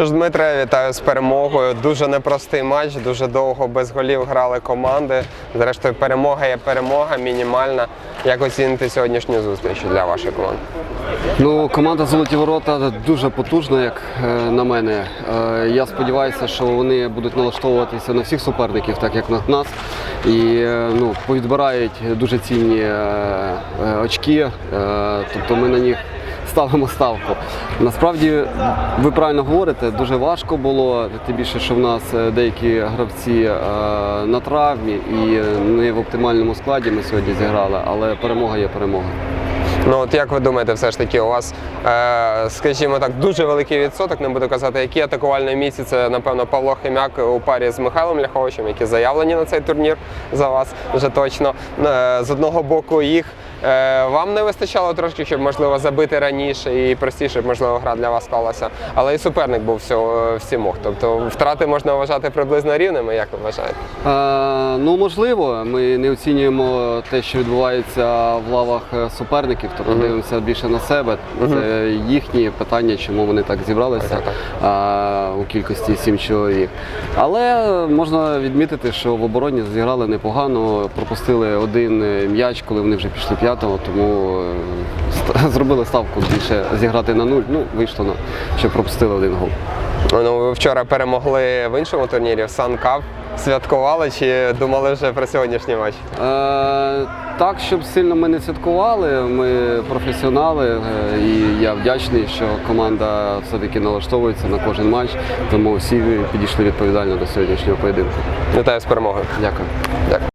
Що ж, Дмитре, вітаю з перемогою. Дуже непростий матч, дуже довго без голів грали команди. Зрештою, перемога є перемога, мінімальна. Як оціните сьогоднішню зустріч для вашої команди? Ну, команда Золоті ворота дуже потужна, як е, на мене. Е, я сподіваюся, що вони будуть налаштовуватися на всіх суперників, так як на нас. І е, ну, повідбирають дуже цінні очки. Тобто ми на них ставимо ставку. Насправді, ви правильно говорите, дуже важко було, тим більше, що в нас е, деякі гравці е, на травмі і не в оптимальному складі ми сьогодні зіграли, але перемога є перемога. Ну от як ви думаєте, все ж таки, у вас, е, скажімо так, дуже великий відсоток, не буду казати, які атакувальні місці. Це, напевно, Павло Химяк у парі з Михайлом Ляховичем, які заявлені на цей турнір за вас вже точно. З одного боку, їх вам не вистачало трошки, щоб можливо забити раніше і простіше, можливо, гра для вас склалася. Але і суперник був всімох. Тобто втрати можна вважати приблизно рівними, як ви вважаєте? Е, ну, можливо, ми не оцінюємо те, що відбувається в лавах е, суперників, тобто дивимося більше на себе. Це їхні питання, чому вони так зібралися Так, е, у кількості сім чоловік. Але можна відмітити, що в обороні зіграли непогано, пропустили один е, м'яч, коли вони вже пішли п'ятого, тому е, зробили ставку більше зіграти на нуль. Ну, вийшло на що пропустили один гол. Ну, ви вчора перемогли в іншому турнірі в Санкап. Святкували чи думали вже про сьогоднішній матч? Е, так, щоб сильно ми не святкували, ми професіонали, е, і я вдячний, що команда все-таки налаштовується на кожен матч, тому всі підійшли відповідально до сьогоднішнього поєдинку. Вітаю з перемогою. Дякую. Дякую.